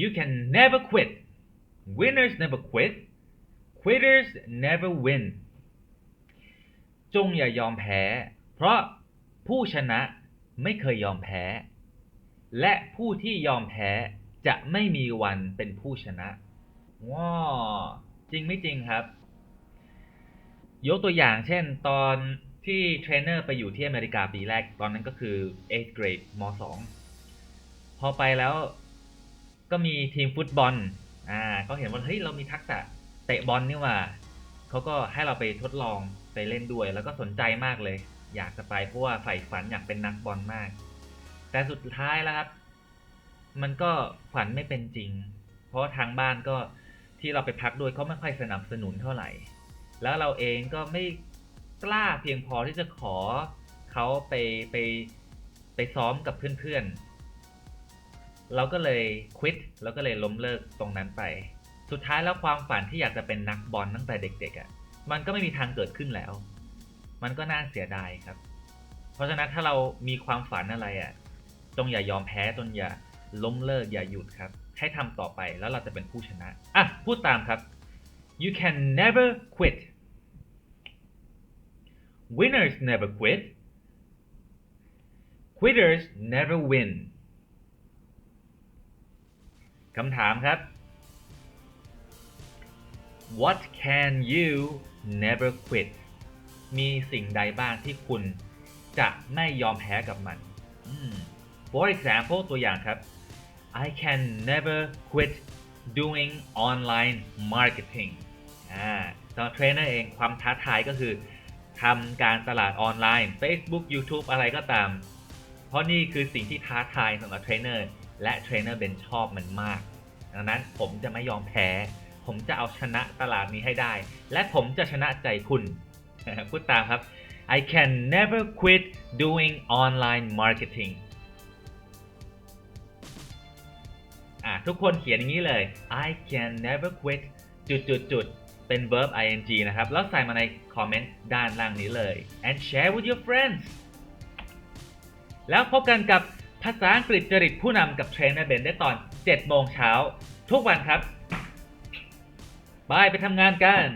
you can never quit winners never quit quitters never win จงอย่ายอมแพ้ เพราะผู้ชนะไม่เคยยอมแพ้ และผู้ที่ยอมแพ้จะไม่มีวันเป็นผู้ชนะว้าจริงไม่จริงครับ ยกตัวอย่างเช่นตอนที่เทรนเนอร์ไปอยู่ที่อเมริกาปีแรก ตอนนั้นก็คือ 8th grade ม 2 พอไปแล้ว ก็มีทีมฟุตบอลอ่าก็เห็นว่าเฮ้ยเรามีทักษะเตะบอลนี่ว่าเขาก็ให้เราไปทดลองไปเล่นด้วย แล้วก็สนใจมากเลย อยากจะไปเพราะว่าใฝ่ฝันอยากเป็นนักบอลมาก แต่สุดท้ายแล้วครับ มันก็ฝันไม่เป็นจริง เพราะทางบ้านก็ที่เราไปพักด้วยเขาไม่ค่อยสนับสนุนเท่าไหร่ แล้วเราเองก็ไม่กล้าเพียงพอที่จะขอเขาไปไปไปซ้อมกับเพื่อนๆ เราก็เลยควิดแล้วก็เลยล้มเลิกตรงนั้นไป สุดท้ายแล้วความฝันที่อยากจะเป็นนักบอลตั้งแต่เด็กๆอะ่ะมันก็ไม่มีทางเกิดขึ้นแล้ว มันก็น่าเสียดายครับ เพราะฉะนั้นถ้าเรามีความฝันอะไรอะ่ะจงอย่ายอมแพ้จนอย่าล้มเลิกอย่าหยุดครับ ให้ทำต่อไปแล้วเราจะเป็นผู้ชนะอะพูดตามครับ you can never quit winners never quit quitters never win คำถามครับ what can you never quit มีสิ่งใดบ้างที่คุณจะไม่ยอมแพ้กับมัน for example ตัวอย่างครับ I can never quit doing online marketing สำหรับเทรนเนอร์เองความท้าทายก็คือทำการตลาดออนไลน์ Facebook YouTube อะไรก็ตาม เพราะนี่คือสิ่งที่ท้าทายสำหรับเทรนเนอร์ และเทรนเนอร์เบนชอบมันมาก ดังนั้นผมจะไม่ยอมแพ้ ผมจะเอาชนะตลาดนี้ให้ได้ และผมจะชนะใจคุณ พูดตามครับ I can never quit doing online marketing อะทุกคนเขียนอย่างนี้เลย I can never quit จุดจุดจุดเป็น verb ing นะครับ แล้วใส่มาในคอมเมนต์ด้านล่างนี้เลย and share with your friends แล้วพบกันกับ ภาษาอังกฤษจริตผู้นำกับเทรนเนอร์เบนได้ตอน 7 โมงเช้า ทุกวันครับ บายไปทำงานกัน